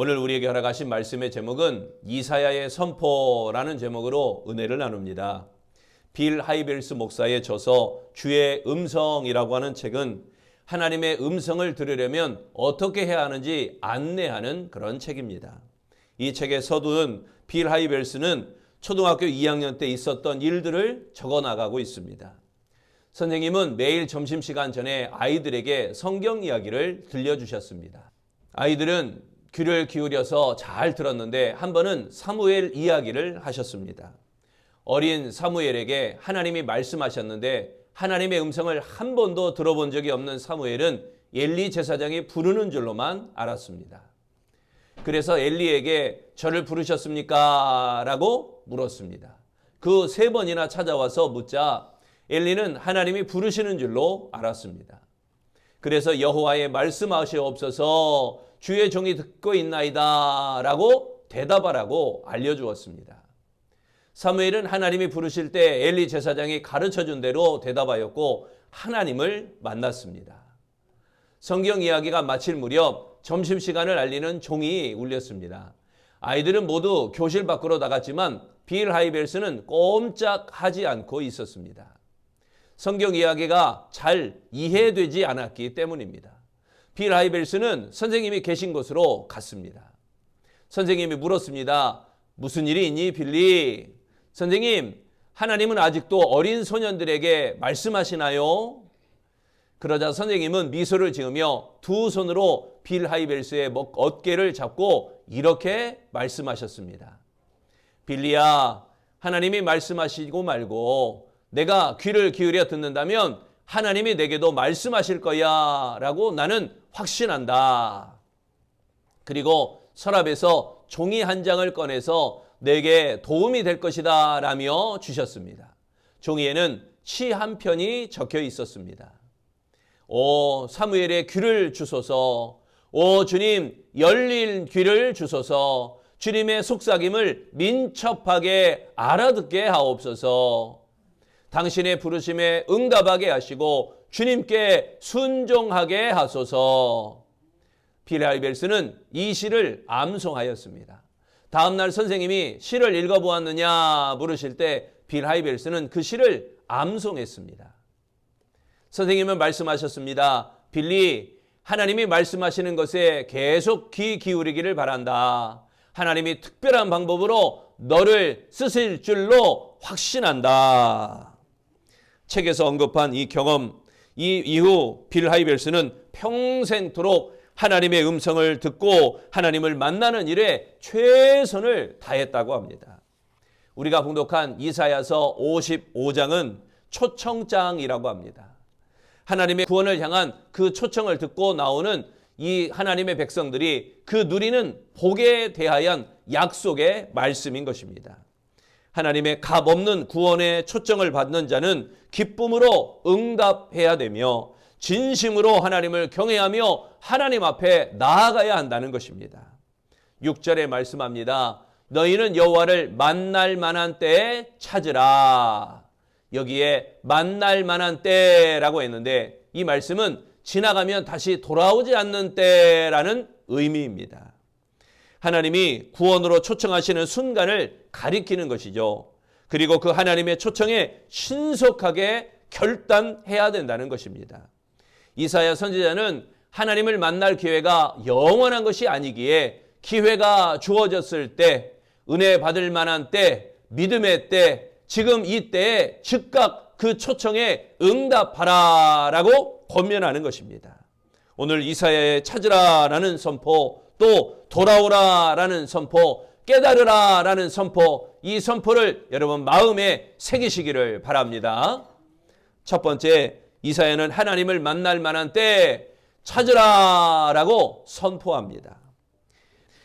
오늘 우리에게 허락하신 말씀의 제목은 이사야의 선포라는 제목으로 은혜를 나눕니다. 빌 하이벨스 목사의 저서 주의 음성이라고 하는 책은 하나님의 음성을 들으려면 어떻게 해야 하는지 안내하는 그런 책입니다. 이 책의 서두는 빌 하이벨스는 초등학교 2학년 때 있었던 일들을 적어 나가고 있습니다. 선생님은 매일 점심시간 전에 아이들에게 성경 이야기를 들려주셨습니다. 아이들은 귀를 기울여서 잘 들었는데 한 번은 사무엘 이야기를 하셨습니다. 어린 사무엘에게 하나님이 말씀하셨는데 하나님의 음성을 한 번도 들어본 적이 없는 사무엘은 엘리 제사장이 부르는 줄로만 알았습니다. 그래서 엘리에게 저를 부르셨습니까? 라고 물었습니다. 그 세 번이나 찾아와서 묻자 엘리는 하나님이 부르시는 줄로 알았습니다. 그래서 여호와의 말씀하시옵소서 주의 종이 듣고 있나이다 라고 대답하라고 알려주었습니다. 사무엘은 하나님이 부르실 때 엘리 제사장이 가르쳐 준 대로 대답하였고 하나님을 만났습니다. 성경 이야기가 마칠 무렵 점심시간을 알리는 종이 울렸습니다. 아이들은 모두 교실 밖으로 나갔지만 빌 하이벨스는 꼼짝하지 않고 있었습니다. 성경 이야기가 잘 이해되지 않았기 때문입니다. 빌 하이벨스는 선생님이 계신 곳으로 갔습니다. 선생님이 물었습니다. 무슨 일이 있니, 빌리? 선생님, 하나님은 아직도 어린 소년들에게 말씀하시나요? 그러자 선생님은 미소를 지으며 두 손으로 빌 하이벨스의 어깨를 잡고 이렇게 말씀하셨습니다. 빌리야, 하나님이 말씀하시고 말고 내가 귀를 기울여 듣는다면 하나님이 내게도 말씀하실 거야 라고 나는 확신한다. 그리고 서랍에서 종이 한 장을 꺼내서 내게 도움이 될 것이다 라며 주셨습니다. 종이에는 시 한 편이 적혀 있었습니다. 오 사무엘의 귀를 주소서 오 주님 열린 귀를 주소서 주님의 속삭임을 민첩하게 알아듣게 하옵소서 당신의 부르심에 응답하게 하시고 주님께 순종하게 하소서 피라이벨스는 이 시를 암송하였습니다. 다음날 선생님이 시를 읽어보았느냐 물으실 때 빌하이벨스는 그 시를 암송했습니다. 선생님은 말씀하셨습니다. 빌리, 하나님이 말씀하시는 것에 계속 귀 기울이기를 바란다. 하나님이 특별한 방법으로 너를 쓰실 줄로 확신한다. 책에서 언급한 이 경험, 이 이후 빌 하이벨스는 평생토록 하나님의 음성을 듣고 하나님을 만나는 일에 최선을 다했다고 합니다. 우리가 봉독한 이사야서 55장은 초청장이라고 합니다. 하나님의 구원을 향한 그 초청을 듣고 나오는 이 하나님의 백성들이 그 누리는 복에 대하여 약속의 말씀인 것입니다. 하나님의 값없는 구원의 초청을 받는 자는 기쁨으로 응답해야 되며 진심으로 하나님을 경외하며 하나님 앞에 나아가야 한다는 것입니다. 6절에 말씀합니다. 너희는 여호와를 만날 만한 때에 찾으라. 여기에 만날 만한 때라고 했는데 이 말씀은 지나가면 다시 돌아오지 않는 때라는 의미입니다. 하나님이 구원으로 초청하시는 순간을 가리키는 것이죠. 그리고 그 하나님의 초청에 신속하게 결단해야 된다는 것입니다. 이사야 선지자는 하나님을 만날 기회가 영원한 것이 아니기에 기회가 주어졌을 때, 은혜 받을 만한 때, 믿음의 때, 지금 이 때에 즉각 그 초청에 응답하라 라고 권면하는 것입니다. 오늘 이사야의 찾으라라는 선포, 또 돌아오라라는 선포, 깨달으라라는 선포, 이 선포를 여러분 마음에 새기시기를 바랍니다. 첫 번째, 이사야는 하나님을 만날 만한 때 찾으라라고 선포합니다.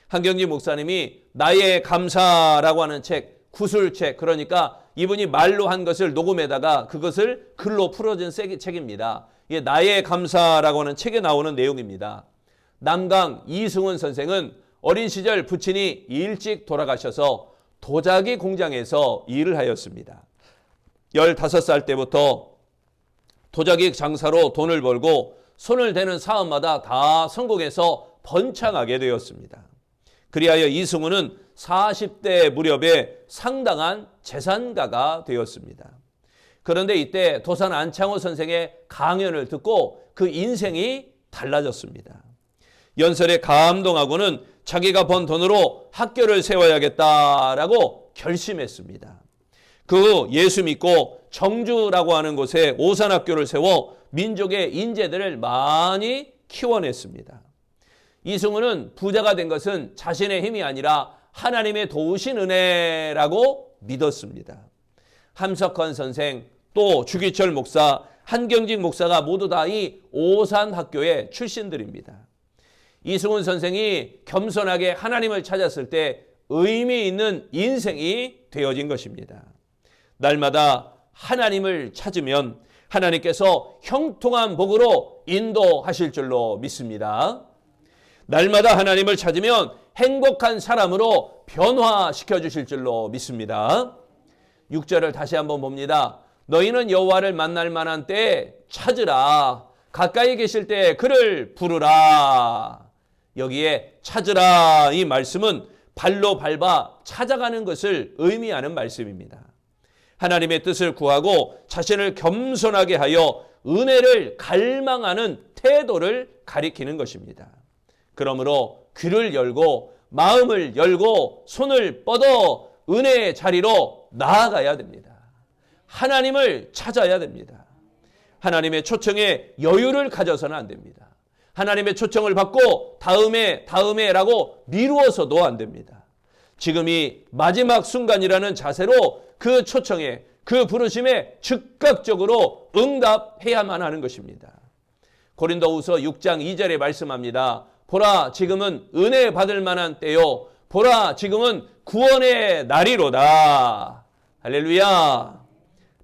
한경지 목사님이 나의 감사라고 하는 책, 구술책, 그러니까 이분이 말로 한 것을 녹음해다가 그것을 글로 풀어진 책입니다. 이게 나의 감사라고 하는 책에 나오는 내용입니다. 남강 이승훈 선생은 어린 시절 부친이 일찍 돌아가셔서 도자기 공장에서 일을 하였습니다. 15살 때부터 도자기 장사로 돈을 벌고 손을 대는 사업마다 다 성공해서 번창하게 되었습니다. 그리하여 이승우는 40대 무렵에 상당한 재산가가 되었습니다. 그런데 이때 도산 안창호 선생의 강연을 듣고 그 인생이 달라졌습니다. 연설에 감동하고는 자기가 번 돈으로 학교를 세워야겠다라고 결심했습니다. 그 예수 믿고 정주라고 하는 곳에 오산학교를 세워 민족의 인재들을 많이 키워냈습니다. 이승우는 부자가 된 것은 자신의 힘이 아니라 하나님의 도우신 은혜라고 믿었습니다. 함석헌 선생, 또 주기철 목사, 한경직 목사가 모두 다 이 오산 학교의 출신들입니다. 이승훈 선생이 겸손하게 하나님을 찾았을 때 의미 있는 인생이 되어진 것입니다. 날마다 하나님을 찾으면 하나님께서 형통한 복으로 인도하실 줄로 믿습니다. 날마다 하나님을 찾으면 행복한 사람으로 변화시켜 주실 줄로 믿습니다. 6절을 다시 한번 봅니다. 너희는 여호와를 만날 만한 때에 찾으라. 가까이 계실 때 그를 부르라. 여기에 찾으라 이 말씀은 발로 밟아 찾아가는 것을 의미하는 말씀입니다. 하나님의 뜻을 구하고 자신을 겸손하게 하여 은혜를 갈망하는 태도를 가리키는 것입니다. 그러므로 귀를 열고 마음을 열고 손을 뻗어 은혜의 자리로 나아가야 됩니다. 하나님을 찾아야 됩니다. 하나님의 초청에 여유를 가져서는 안 됩니다. 하나님의 초청을 받고 다음에 다음에라고 미루어서도 안 됩니다. 지금 이 마지막 순간이라는 자세로 그 초청에 그 부르심에 즉각적으로 응답해야만 하는 것입니다. 고린도후서 6장 2절에 말씀합니다. 보라 지금은 은혜 받을 만한 때요 보라 지금은 구원의 날이로다. 할렐루야.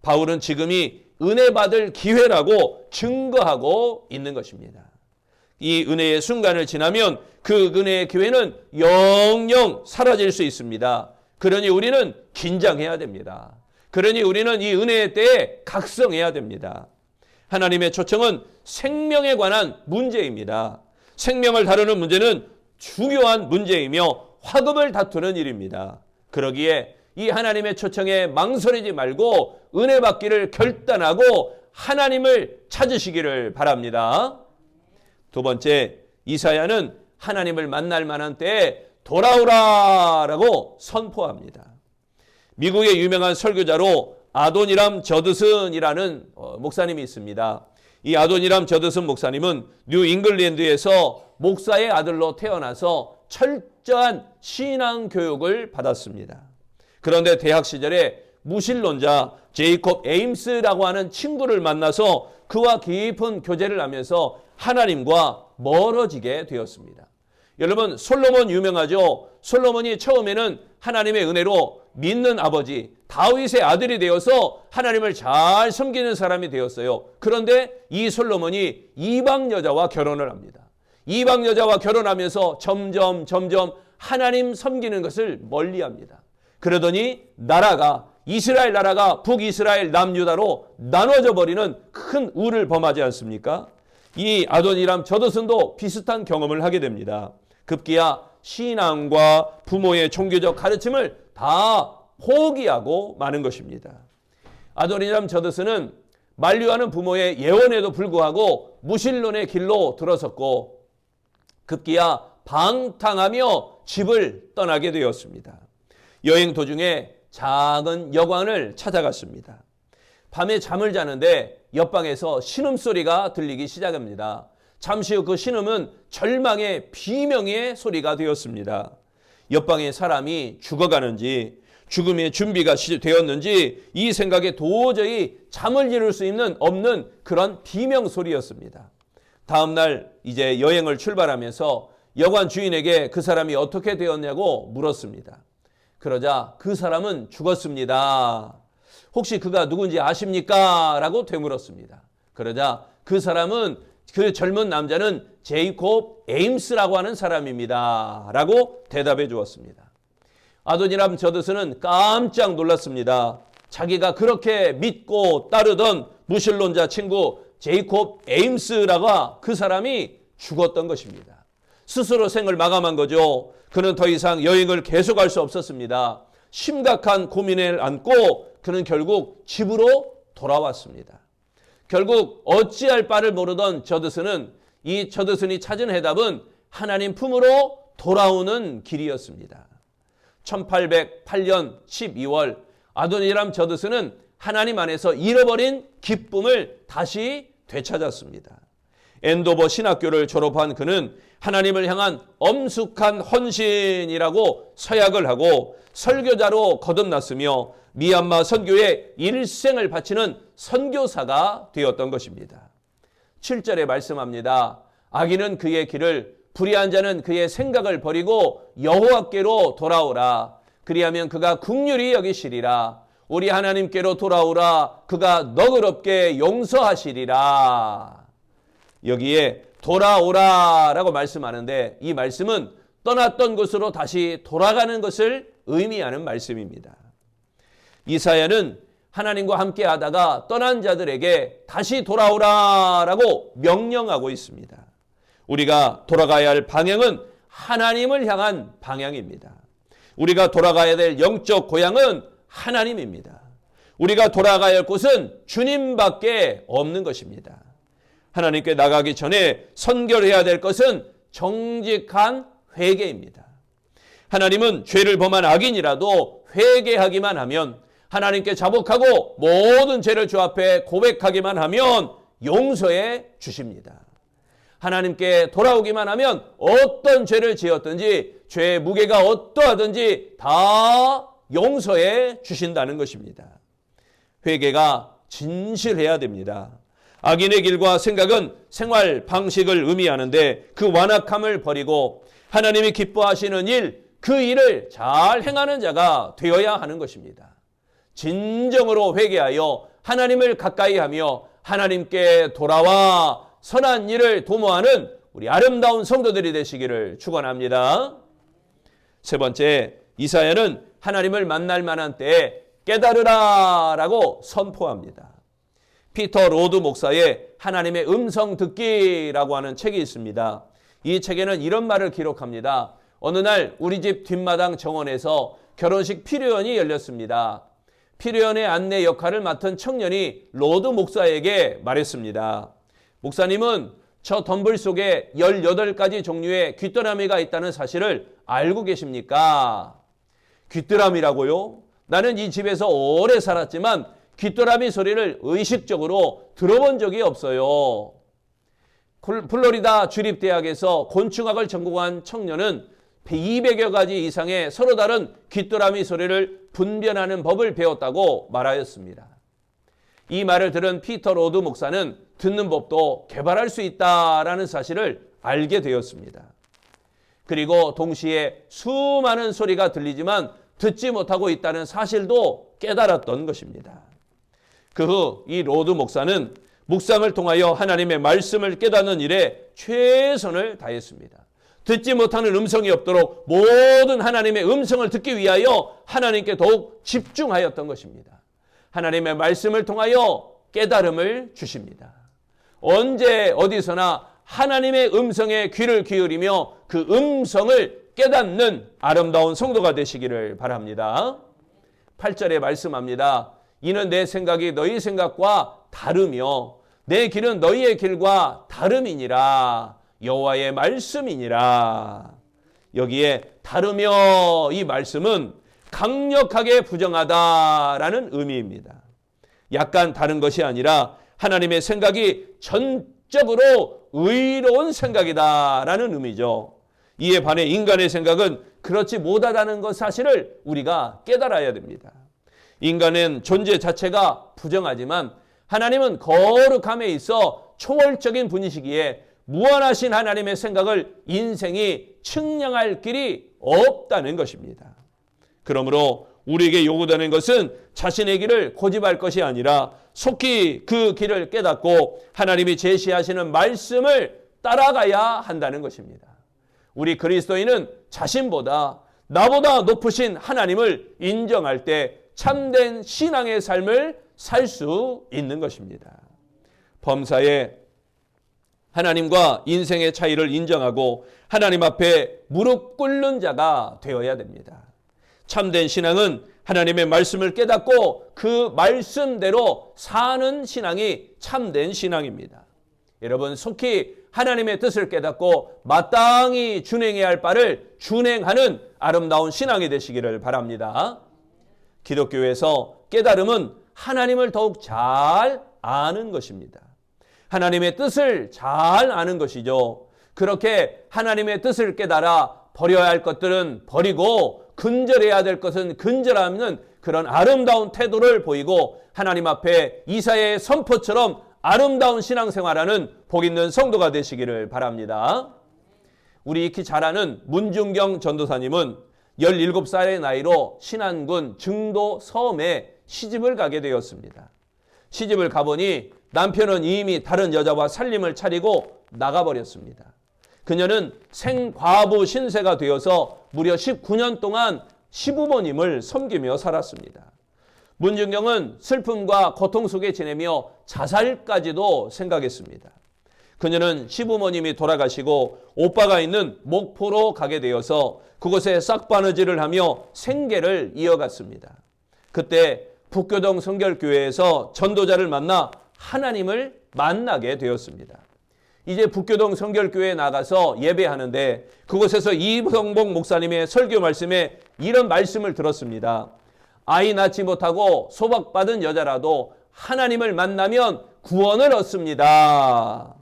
바울은 지금이 은혜 받을 기회라고 증거하고 있는 것입니다. 이 은혜의 순간을 지나면 그 은혜의 기회는 영영 사라질 수 있습니다. 그러니 우리는 긴장해야 됩니다. 그러니 우리는 이 은혜의 때에 각성해야 됩니다. 하나님의 초청은 생명에 관한 문제입니다. 생명을 다루는 문제는 중요한 문제이며 화급을 다투는 일입니다. 그러기에 이 하나님의 초청에 망설이지 말고 은혜 받기를 결단하고 하나님을 찾으시기를 바랍니다. 두 번째, 이사야는 하나님을 만날 만한 때에 돌아오라 라고 선포합니다. 미국의 유명한 설교자로 아도니람 저드슨이라는 어, 목사님이 있습니다. 이 아도니람 저드슨 목사님은 뉴 잉글랜드에서 목사의 아들로 태어나서 철저한 신앙 교육을 받았습니다. 그런데 대학 시절에 무신론자 제이콥 에임스라고 하는 친구를 만나서 그와 깊은 교제를 하면서 하나님과 멀어지게 되었습니다. 여러분 솔로몬 유명하죠. 솔로몬이 처음에는 하나님의 은혜로 믿는 아버지 다윗의 아들이 되어서 하나님을 잘 섬기는 사람이 되었어요. 그런데 이 솔로몬이 이방 여자와 결혼을 합니다. 이방 여자와 결혼하면서 점점 점점 하나님 섬기는 것을 멀리합니다. 그러더니 나라가 이스라엘 나라가 북이스라엘 남유다로 나눠져 버리는 큰 우를 범하지 않습니까? 이 아도니람 저도슨도 비슷한 경험을 하게 됩니다. 급기야 신앙과 부모의 종교적 가르침을 다 포기하고 마는 것입니다. 아도니람 저도슨은 만류하는 부모의 예언에도 불구하고 무신론의 길로 들어섰고 급기야 방탕하며 집을 떠나게 되었습니다. 여행 도중에 작은 여관을 찾아갔습니다. 밤에 잠을 자는데 옆방에서 신음소리가 들리기 시작합니다. 잠시 후 그 신음은 절망의 비명의 소리가 되었습니다. 옆방의 사람이 죽어가는지 죽음의 준비가 되었는지 이 생각에 도저히 잠을 이룰 수 있는 없는 그런 비명 소리였습니다. 다음 날 이제 여행을 출발하면서 여관 주인에게 그 사람이 어떻게 되었냐고 물었습니다. 그러자 그 사람은 죽었습니다. 혹시 그가 누군지 아십니까? 라고 되물었습니다. 그러자 그 사람은 그 젊은 남자는 제이콥 에임스라고 하는 사람입니다. 라고 대답해 주었습니다. 아도니람 저드스는 깜짝 놀랐습니다. 자기가 그렇게 믿고 따르던 무신론자 친구 제이콥 에임스라가 그 사람이 죽었던 것입니다. 스스로 생을 마감한 거죠. 그는 더 이상 여행을 계속할 수 없었습니다. 심각한 고민을 안고 그는 결국 집으로 돌아왔습니다. 결국 어찌할 바를 모르던 저드슨은 이 저드슨이 찾은 해답은 하나님 품으로 돌아오는 길이었습니다. 1808년 12월 아도니람 저드슨은 하나님 안에서 잃어버린 기쁨을 다시 되찾았습니다. 엔도버 신학교를 졸업한 그는 하나님을 향한 엄숙한 헌신이라고 서약을 하고 설교자로 거듭났으며 미얀마 선교에 일생을 바치는 선교사가 되었던 것입니다. 7절에 말씀합니다. 악인은 그의 길을 불의한 자는 그의 생각을 버리고 여호와께로 돌아오라. 그리하면 그가 국률이 여기시리라. 우리 하나님께로 돌아오라. 그가 너그럽게 용서하시리라. 여기에 돌아오라 라고 말씀하는데 이 말씀은 떠났던 곳으로 다시 돌아가는 것을 의미하는 말씀입니다. 이사야는 하나님과 함께 하다가 떠난 자들에게 다시 돌아오라 라고 명령하고 있습니다. 우리가 돌아가야 할 방향은 하나님을 향한 방향입니다. 우리가 돌아가야 될 영적 고향은 하나님입니다. 우리가 돌아가야 할 곳은 주님밖에 없는 것입니다. 하나님께 나가기 전에 선결해야 될 것은 정직한 회개입니다. 하나님은 죄를 범한 악인이라도 회개하기만 하면 하나님께 자복하고 모든 죄를 주 앞에 고백하기만 하면 용서해 주십니다. 하나님께 돌아오기만 하면 어떤 죄를 지었든지 죄의 무게가 어떠하든지 다 용서해 주신다는 것입니다. 회개가 진실해야 됩니다. 악인의 길과 생각은 생활 방식을 의미하는데 그 완악함을 버리고 하나님이 기뻐하시는 일, 그 일을 잘 행하는 자가 되어야 하는 것입니다. 진정으로 회개하여 하나님을 가까이 하며 하나님께 돌아와 선한 일을 도모하는 우리 아름다운 성도들이 되시기를 축원합니다. 세 번째, 이사야는 하나님을 만날 만한 때에 깨달으라라고 선포합니다. 피터 로드 목사의 하나님의 음성 듣기라고 하는 책이 있습니다. 이 책에는 이런 말을 기록합니다. 어느 날 우리 집 뒷마당 정원에서 결혼식 피료연이 열렸습니다. 피료연의 안내 역할을 맡은 청년이 로드 목사에게 말했습니다. 목사님은 저 덤불 속에 18가지 종류의 귀뚜라미가 있다는 사실을 알고 계십니까? 귀뚜라미라고요? 나는 이 집에서 오래 살았지만 귀뚜라미 소리를 의식적으로 들어본 적이 없어요. 플로리다 주립대학에서 곤충학을 전공한 청년은 200여 가지 이상의 서로 다른 귀뚜라미 소리를 분별하는 법을 배웠다고 말하였습니다. 이 말을 들은 피터 로드 목사는 듣는 법도 개발할 수 있다라는 사실을 알게 되었습니다. 그리고 동시에 수많은 소리가 들리지만 듣지 못하고 있다는 사실도 깨달았던 것입니다. 그 후 이 로드 목사는 묵상을 통하여 하나님의 말씀을 깨닫는 일에 최선을 다했습니다. 듣지 못하는 음성이 없도록 모든 하나님의 음성을 듣기 위하여 하나님께 더욱 집중하였던 것입니다. 하나님의 말씀을 통하여 깨달음을 주십니다. 언제 어디서나 하나님의 음성에 귀를 기울이며 그 음성을 깨닫는 아름다운 성도가 되시기를 바랍니다. 8절에 말씀합니다. 이는 내 생각이 너희 생각과 다르며 내 길은 너희의 길과 다름이니라. 여호와의 말씀이니라. 여기에 다르며 이 말씀은 강력하게 부정하다라는 의미입니다. 약간 다른 것이 아니라 하나님의 생각이 전적으로 의로운 생각이다라는 의미죠. 이에 반해 인간의 생각은 그렇지 못하다는 것 사실을 우리가 깨달아야 됩니다. 인간은 존재 자체가 부정하지만 하나님은 거룩함에 있어 초월적인 분이시기에 무한하신 하나님의 생각을 인생이 측량할 길이 없다는 것입니다. 그러므로 우리에게 요구되는 것은 자신의 길을 고집할 것이 아니라 속히 그 길을 깨닫고 하나님이 제시하시는 말씀을 따라가야 한다는 것입니다. 우리 그리스도인은 자신보다 나보다 높으신 하나님을 인정할 때 참된 신앙의 삶을 살 수 있는 것입니다. 범사에 하나님과 인생의 차이를 인정하고 하나님 앞에 무릎 꿇는 자가 되어야 됩니다. 참된 신앙은 하나님의 말씀을 깨닫고 그 말씀대로 사는 신앙이 참된 신앙입니다. 여러분 속히 하나님의 뜻을 깨닫고 마땅히 준행해야 할 바를 준행하는 아름다운 신앙이 되시기를 바랍니다. 기독교에서 깨달음은 하나님을 더욱 잘 아는 것입니다. 하나님의 뜻을 잘 아는 것이죠. 그렇게 하나님의 뜻을 깨달아 버려야 할 것들은 버리고 근절해야 될 것은 근절하는 그런 아름다운 태도를 보이고 하나님 앞에 이사의 선포처럼 아름다운 신앙생활하는 복 있는 성도가 되시기를 바랍니다. 우리 익히 잘 아는 문중경 전도사님은 17살의 나이로 신안군 증도 섬에 시집을 가게 되었습니다. 시집을 가보니 남편은 이미 다른 여자와 살림을 차리고 나가버렸습니다. 그녀는 생과부 신세가 되어서 무려 19년 동안 시부모님을 섬기며 살았습니다. 문중경은 슬픔과 고통 속에 지내며 자살까지도 생각했습니다. 그녀는 시부모님이 돌아가시고 오빠가 있는 목포로 가게 되어서 그곳에 싹바느질을 하며 생계를 이어갔습니다. 그때 북교동 성결교회에서 전도자를 만나 하나님을 만나게 되었습니다. 이제 북교동 성결교회에 나가서 예배하는데 그곳에서 이성복 목사님의 설교 말씀에 이런 말씀을 들었습니다. 아이 낳지 못하고 소박받은 여자라도 하나님을 만나면 구원을 얻습니다.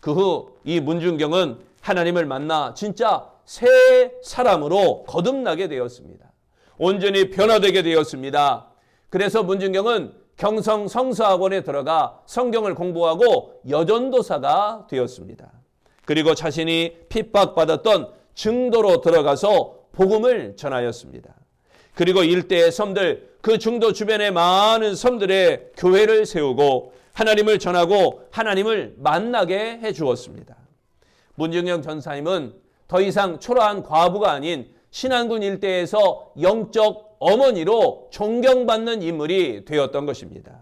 그 후 이 문중경은 하나님을 만나 진짜 새 사람으로 거듭나게 되었습니다. 온전히 변화되게 되었습니다. 그래서 문중경은 경성 성서학원에 들어가 성경을 공부하고 여전도사가 되었습니다. 그리고 자신이 핍박받았던 증도로 들어가서 복음을 전하였습니다. 그리고 일대의 섬들, 그 중도 주변의 많은 섬들에 교회를 세우고 하나님을 전하고 하나님을 만나게 해 주었습니다. 문중영 전사님은 더 이상 초라한 과부가 아닌 신안군 일대에서 영적 어머니로 존경받는 인물이 되었던 것입니다.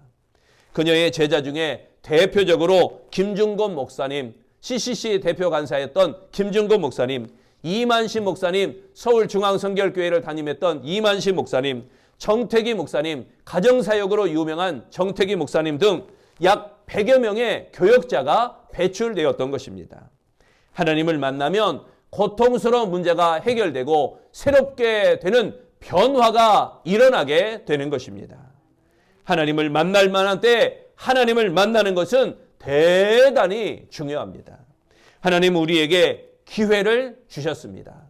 그녀의 제자 중에 대표적으로 김중곤 목사님, CCC 대표 간사였던 김중곤 목사님, 이만신 목사님, 서울중앙성결교회를 담임했던 이만신 목사님, 정태기 목사님, 가정사역으로 유명한 정태기 목사님 등 약 100여 명의 교역자가 배출되었던 것입니다. 하나님을 만나면 고통스러운 문제가 해결되고 새롭게 되는 변화가 일어나게 되는 것입니다. 하나님을 만날 만한 때 하나님을 만나는 것은 대단히 중요합니다. 하나님 우리에게 기회를 주셨습니다.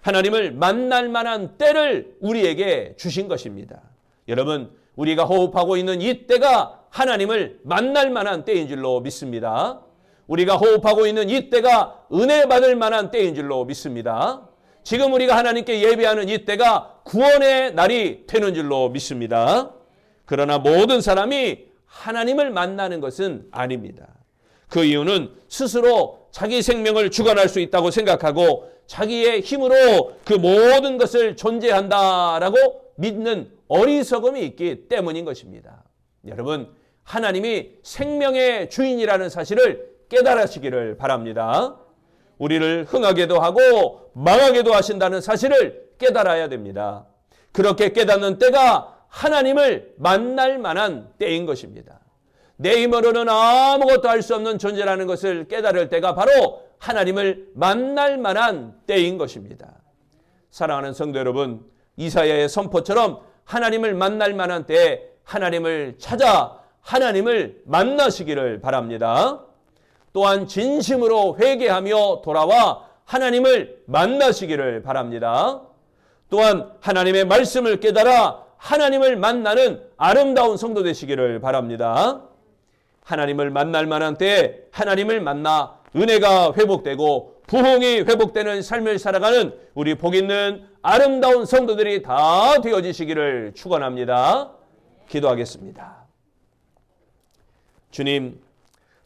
하나님을 만날 만한 때를 우리에게 주신 것입니다. 여러분, 우리가 호흡하고 있는 이 때가 하나님을 만날 만한 때인 줄로 믿습니다. 우리가 호흡하고 있는 이 때가 은혜 받을 만한 때인 줄로 믿습니다. 지금 우리가 하나님께 예배하는 이 때가 구원의 날이 되는 줄로 믿습니다. 그러나 모든 사람이 하나님을 만나는 것은 아닙니다. 그 이유는 스스로 자기 생명을 주관할 수 있다고 생각하고 자기의 힘으로 그 모든 것을 존재한다라고 믿는 어리석음이 있기 때문인 것입니다. 여러분, 하나님이 생명의 주인이라는 사실을 깨달으시기를 바랍니다. 우리를 흥하게도 하고 망하게도 하신다는 사실을 깨달아야 됩니다. 그렇게 깨닫는 때가 하나님을 만날 만한 때인 것입니다. 내 힘으로는 아무것도 할 수 없는 존재라는 것을 깨달을 때가 바로 하나님을 만날 만한 때인 것입니다. 사랑하는 성도 여러분, 이사야의 선포처럼 하나님을 만날 만한 때에 하나님을 찾아 하나님을 만나시기를 바랍니다. 또한 진심으로 회개하며 돌아와 하나님을 만나시기를 바랍니다. 또한 하나님의 말씀을 깨달아 하나님을 만나는 아름다운 성도 되시기를 바랍니다. 하나님을 만날 만한 때에 하나님을 만나 은혜가 회복되고 부흥이 회복되는 삶을 살아가는 우리 복 있는 아름다운 성도들이 다 되어지시기를 축원합니다. 기도하겠습니다. 주님,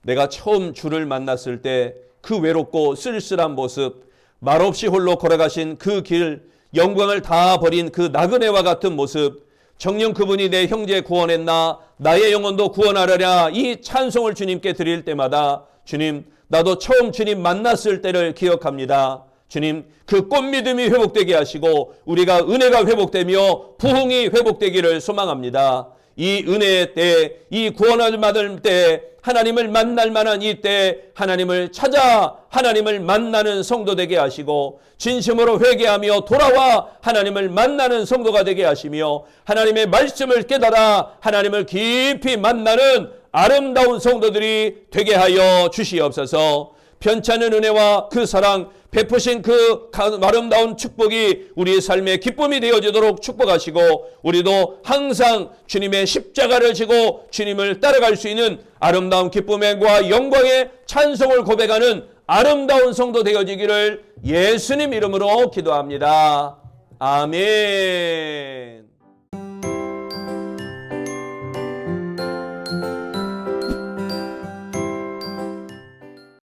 내가 처음 주를 만났을 때 그 외롭고 쓸쓸한 모습, 말없이 홀로 걸어가신 그 길, 영광을 다 버린 그 나그네와 같은 모습, 정녕 그분이 내 형제 구원했나, 나의 영혼도 구원하려냐, 이 찬송을 주님께 드릴 때마다 주님, 나도 처음 주님 만났을 때를 기억합니다. 주님, 그 꽃믿음이 회복되게 하시고 우리가 은혜가 회복되며 부흥이 회복되기를 소망합니다. 이 은혜의 때, 이 구원을 받을 때, 하나님을 만날 만한 이 때, 하나님을 찾아 하나님을 만나는 성도 되게 하시고, 진심으로 회개하며 돌아와 하나님을 만나는 성도가 되게 하시며, 하나님의 말씀을 깨달아 하나님을 깊이 만나는 아름다운 성도들이 되게 하여 주시옵소서. 편찮은 은혜와 그 사랑 베푸신 그 아름다운 축복이 우리의 삶의 기쁨이 되어지도록 축복하시고 우리도 항상 주님의 십자가를 지고 주님을 따라갈 수 있는 아름다운 기쁨과 영광의 찬송을 고백하는 아름다운 성도 되어지기를 예수님 이름으로 기도합니다. 아멘.